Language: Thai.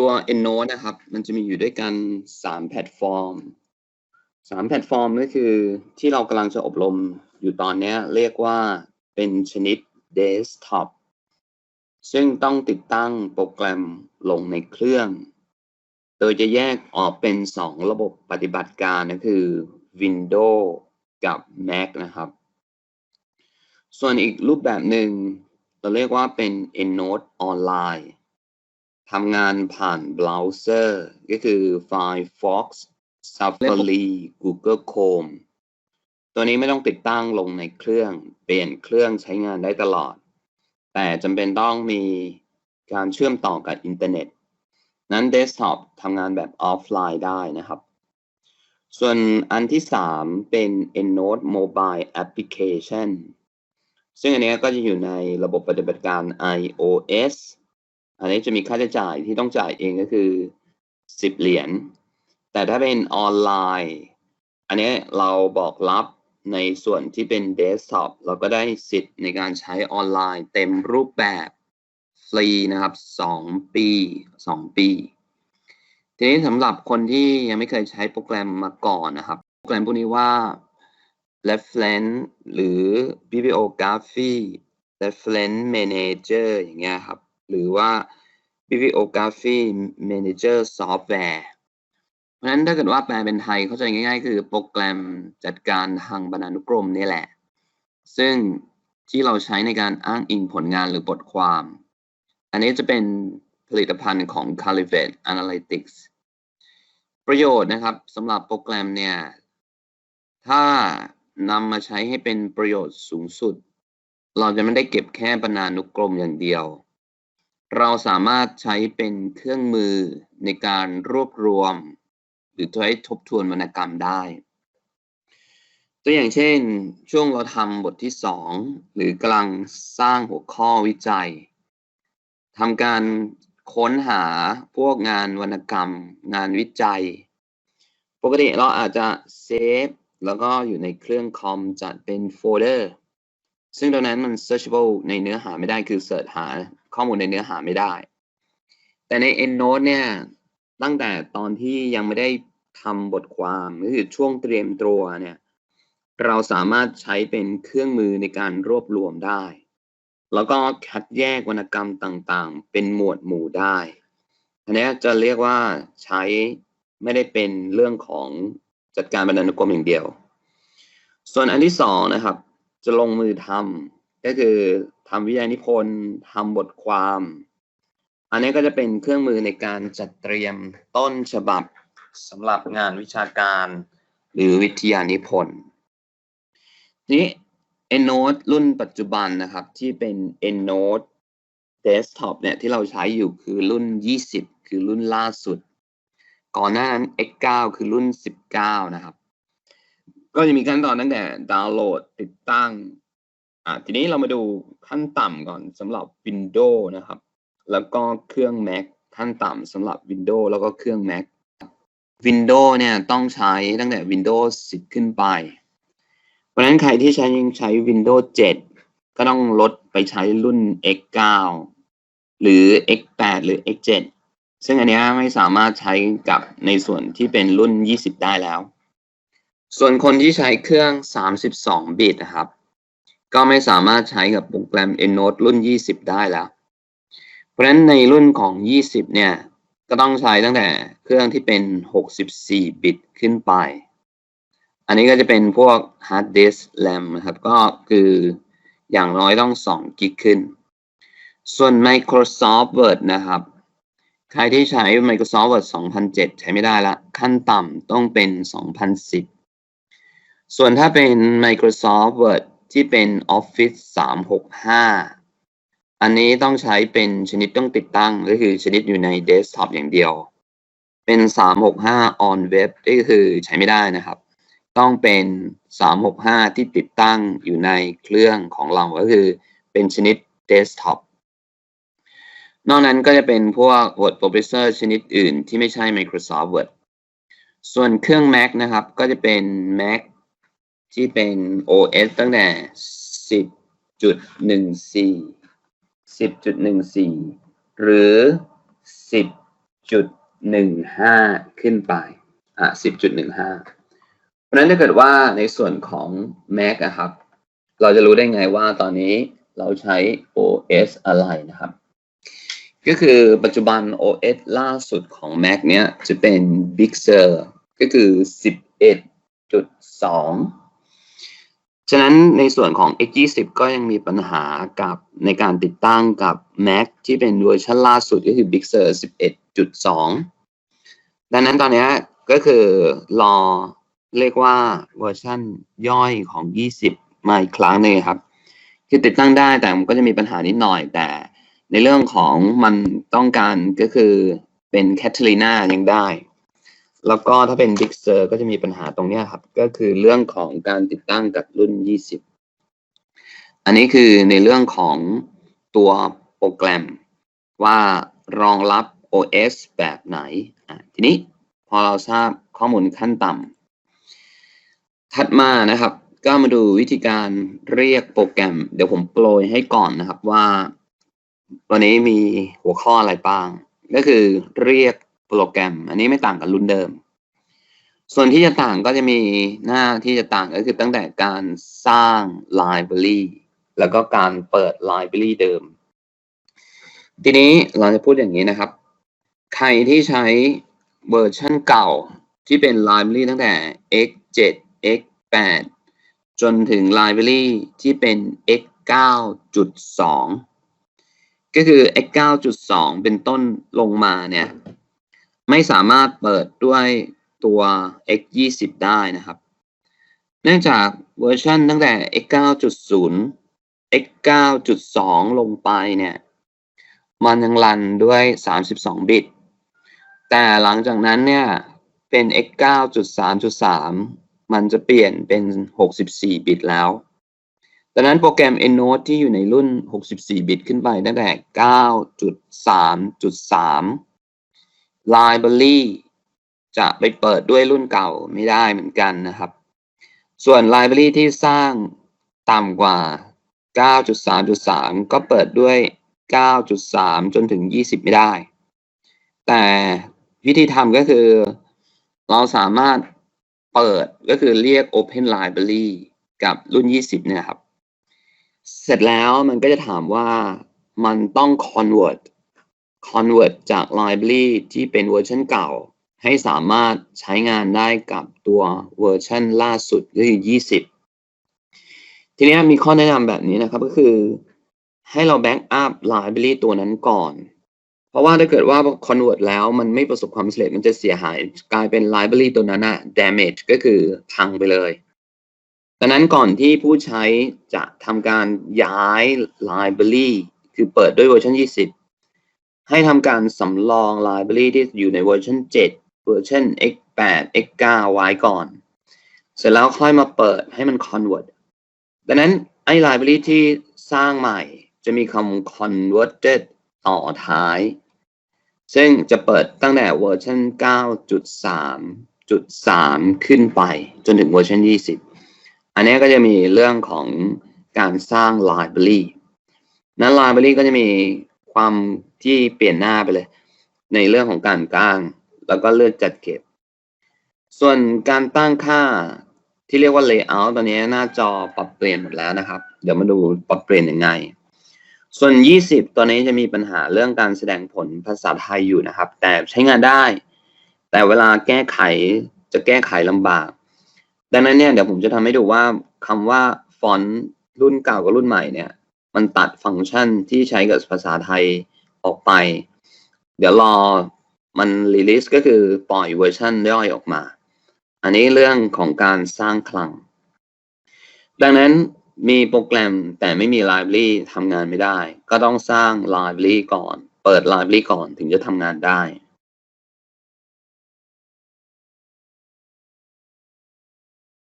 ตัว EndNote นะครับ มันจะมีอยู่ด้วยกัน3แพลตฟอร์ม3แพลตฟอร์มก็คือที่เรากำลังจะอบรมอยู่ตอนนี้เรียกว่าเป็นชนิด Desktop ซึ่งต้องติดตั้งโปรแกรมลงในเครื่อง โดยจะแยกออกเป็น 2 ระบบปฏิบัติการก็คือ Windows กับ Mac นะครับ ส่วนอีกรูปแบบหนึ่งเราเรียกว่าเป็น EndNote Online ทำงานผ่านเบราว์เซอร์ ก็คือ Firefox Safari Google Chrome ตัวนี้ไม่ต้องติดตั้งลงในเครื่อง เปลี่ยนเครื่องใช้งานได้ตลอด แต่จำเป็นต้องมีการเชื่อมต่อกับอินเทอร์เน็ต นั้นเดสก์ท็อปทำงานแบบออฟไลน์ได้นะครับ ส่วนอันที่ 3 เป็น EndNote Mobile Application ซึ่งอันนี้ก็จะอยู่ในระบบปฏิบัติการ iOS อันนี้จะมีค่าใช้จ่ายที่ต้องจ่ายเองก็คือ10เหรียญ แต่ถ้าเป็นออนไลน์ อันนี้เราบอกรับในส่วนที่เป็นเดสก์ท็อปเราก็ได้สิทธิ์ในการใช้ออนไลน์เต็มรูปแบบฟรีนะครับ2ปี2ปี ทีนี้สำหรับคนที่ยังไม่เคยใช้โปรแกรมมาก่อนนะครับ โปรแกรมพวกนี้ว่า reference หรือ bibliography reference manager อย่างเงี้ยครับ หรือว่า bibliography manager software เพราะฉะนั้นถ้าเกิดว่าแปลเป็นไทยเข้าใจง่าย ๆ คือโปรแกรมจัดการทางบรรณานุกรมนี่แหละ ซึ่งที่เราใช้ในการอ้างอิงผลงานหรือบทความ อันนี้จะเป็นผลิตภัณฑ์ของ Calivate Analytics ประโยชน์นะครับสำหรับโปรแกรมเนี่ย ถ้านำมาใช้ให้เป็นประโยชน์สูงสุด เราจะไม่ได้เก็บแค่บรรณานุกรมอย่างเดียว เราสามารถใช้เป็นเครื่องมือในการรวบรวม หรือใช้ทบทวนวรรณกรรมได้ ตัวอย่างเช่น ช่วงเราทำบทที่2หรือกำลังสร้างหัวข้อวิจัยทำการค้นหาพวกงานวรรณกรรม งานวิจัย ปกติเราอาจจะเซฟแล้วก็อยู่ในเครื่องคอมจัดเป็นโฟลเดอร์ซึ่งตรงนั้นมัน searchable ในเนื้อหาไม่ได้คือเสิร์ชหา ข้อมูลในเนื้อหาไม่ได้ แต่ใน EndNote เนี่ย ตั้งแต่ตอนที่ยังไม่ได้ทำบทความก็คือช่วงเตรียมตัวเนี่ย เราสามารถใช้เป็นเครื่องมือในการรวบรวมได้ แล้วก็คัดแยกวรรณกรรมต่างๆ เป็นหมวดหมู่ได้ อันนี้จะเรียกว่าใช้ไม่ได้เป็นเรื่องของจัดการบรรณานุกรมอย่างเดียว ส่วนอันที่สองนะครับ จะลงมือทำ ก็คือทำวิทยานิพนธ์ทำบทความ อันนี้ก็จะเป็นเครื่องมือในการจัดเตรียมต้นฉบับสำหรับงานวิชาการหรือวิทยานิพนธ์นี้ EndNote รุ่นปัจจุบันนะครับ ที่เป็น EndNote Desktop เนี่ยที่เราใช้อยู่คือรุ่น 20 คือรุ่นล่าสุด ก่อนหน้านั้น X9 คือรุ่น 19 นะครับ ก็จะมีขั้นตอนตั้งแต่ดาวน์โหลดติดตั้ง อ่าทีนี้เรามาดูขั้นต่ำก่อนสำหรับ Windows นะครับ แล้วก็เครื่อง Mac ขั้นต่ำสำหรับ Windows แล้วก็เครื่อง Mac Windows เนี่ยต้องใช้ตั้งแต่ Windows 10 ขึ้นไป เพราะฉะนั้นใครที่ใช้ยังใช้ Windows 7 ก็ต้องลดไปใช้รุ่น X9 หรือ X8 หรือ X7 ซึ่งอันนี้ไม่สามารถใช้กับในส่วนที่เป็นรุ่น 20 ได้แล้ว ส่วนคนที่ใช้เครื่อง 32 บิตนะครับ ก็ไม่สามารถใช้กับโปรแกรม EndNote รุ่น 20 ได้แล้ว เพราะฉะนั้นในรุ่นของ 20 เนี่ย ก็ต้องใช้ตั้งแต่เครื่องที่เป็น 64 บิตขึ้นไป อันนี้ก็จะเป็นพวก Hard Disk RAM นะครับ ก็คืออย่างน้อยต้อง 2 กิกขึ้น ส่วน Microsoft Word นะครับ ใครที่ใช้ Microsoft Word 2007 ใช้ไม่ได้ละ ขั้นต่ำต้องเป็น 2010 ส่วนถ้าเป็น Microsoft Word ที่เป็น Office 365 อันนี้ต้องใช้เป็นชนิดต้องติดตั้งก็คือชนิดอยู่ใน Desktop อปอย่างเดียว เป็น 365 on web ก็คือใช้ไม่ได้นะครับ ต้องเป็น 365 ที่ติดตั้งอยู่ในเครื่องของเราก็คือเป็นชนิด Desktop นอกนั้นก็จะเป็นพวก Word Processor ชนิดอื่นที่ไม่ใช่ Microsoft Word ส่วนเครื่อง Mac นะครับ ก็จะเป็น Mac ที่เป็น OS ตั้งแต่ 10.14 10.14 หรือ 10.15 ขึ้นไป อะ 10.15 เพราะฉะนั้นถ้าเกิดว่าในส่วนของ Mac นะครับ เราจะรู้ได้ไงว่าตอนนี้เราใช้ OS อะไรนะครับ ก็คือปัจจุบัน OS ล่าสุดของ Mac เนี้ยจะเป็น Big Sur ก็คือ 11.2 ฉะนั้นในส่วนของ X20 ก็ยังมีปัญหากับในการติดตั้งกับ Mac ที่เป็นเวอร์ชันล่าสุดก็คือ Big Sur 11.2 ดังนั้นตอนนี้ก็คือรอเรียกว่าเวอร์ชันย่อยของ 20 มาอีกครั้งหนึงครับ คือติดตั้งได้แต่มันก็จะมีปัญหานิดหน่อย แต่ในเรื่องของมันต้องการก็คือเป็น Catalina ยังได้ แล้วก็ถ้าเป็น Big Sur ก็จะมีปัญหาตรงนี้ครับ ก็คือเรื่องของการติดตั้งกับรุ่น 20 อันนี้คือในเรื่องของตัวโปรแกรมว่ารองรับ OS แบบไหนอะทีนี้พอเราทราบข้อมูลขั้นต่ำถัดมานะครับ ก็มาดูวิธีการเรียกโปรแกรม เดี๋ยวผมโปรยให้ก่อนนะครับว่า วันนี้มีหัวข้ออะไรบ้าง ก็คือเรียก โปรแกรม อันนี้ไม่ต่างกับรุ่นเดิม ส่วนที่จะต่างก็จะมีหน้าที่จะต่างก็คือตั้งแต่การสร้าง library แล้วก็การเปิด library เดิม ทีนี้เราจะพูดอย่างนี้นะครับ ใครที่ใช้เวอร์ชันเก่าที่เป็น library ตั้งแต่ x 7 x 8 จนถึง library ที่เป็น x 9.2 ก็คือ x 9.2 เป็นต้นลงมาเนี่ย ไม่สามารถเปิดด้วยตัว x 20ได้นะครับ เนื่องจากเวอร์ชันตั้งแต่ x 9.0 x 9.2 ลงไปเนี่ย มันยังรันด้วย 32 บิต แต่หลังจากนั้นเนี่ย เป็น x 9.3.3 มันจะเปลี่ยนเป็น 64 บิตแล้วดังนั้นโปรแกรม EndNote ที่อยู่ในรุ่น 64 บิตขึ้นไปตั้งแต่ 9.3.3 Library จะไปเปิดด้วยรุ่นเก่าไม่ได้เหมือนกันนะครับ ส่วน Library ที่สร้างต่ำกว่า 9.3.3 ก็เปิดด้วย 9.3 จนถึง 20 ไม่ได้ แต่วิธีทำก็คือเราสามารถเปิดก็คือเรียก Open Library กับรุ่น 20 เนี่ยครับ เสร็จแล้วมันก็จะถามว่ามันต้อง convert convert จาก library ที่เป็นเวอร์ชันเก่า ให้สามารถใช้งานได้กับตัวเวอร์ชันล่าสุดก็คือ 20 ทีนี้มีข้อแนะนำแบบนี้นะครับก็คือให้เรา back up library ตัวนั้นก่อน เพราะว่าถ้าเกิดว่า convert แล้วมันไม่ประสบความสำเร็จมันจะเสียหายกลายเป็น library ตัวนั้นอะ damage ก็คือพังไปเลยดังนั้นก่อนที่ผู้ใช้จะทำการย้าย library คือเปิดด้วยเวอร์ชัน20 ให้ทำการสำรอง library ที่อยู่ในเวอร์ชัน7เวอร์ชัน x8 x9 ไว้ก่อน เสร็จแล้วค่อยมาเปิดให้มัน convert ดังนั้นไอ้ library ที่สร้างใหม่จะมีคำ converted ต่อท้าย ซึ่งจะเปิดตั้งแต่เวอร์ชัน9.3.3 ขึ้นไป จนถึงเวอร์ชัน20 อันนี้ก็จะมีเรื่องของการสร้าง library นั้น library ก็จะมี ความที่เปลี่ยนหน้าไปเลย ในเรื่องของการกลาง แล้วก็เลือกจัดเก็บ ส่วนการตั้งค่าที่เรียกว่า layout ตอนนี้หน้าจอปรับเปลี่ยนหมดแล้วนะครับ เดี๋ยวมาดูปรับเปลี่ยนยังไง ส่วน 20ตัวนี้จะมีปัญหาเรื่องการแสดงผลภาษาไทยอยู่นะครับ แต่ใช้งานได้ แต่เวลาแก้ไขจะแก้ไขลำบาก ดังนั้นเนี่ยเดี๋ยวผมจะทำให้ดูว่าคำว่าฟอนต์รุ่นเก่ากับรุ่นใหม่เนี่ย มันตัดฟังก์ชันที่ใช้กับภาษาไทยออกไป เดี๋ยวรอมันรีลิสก็คือปล่อยเวอร์ชันย่อยออกมา อันนี้เรื่องของการสร้างคลัง ดังนั้นมีโปรแกรมแต่ไม่มี library ทำงานไม่ได้ ก็ต้องสร้าง library ก่อน เปิด library ก่อนถึงจะทำงานได้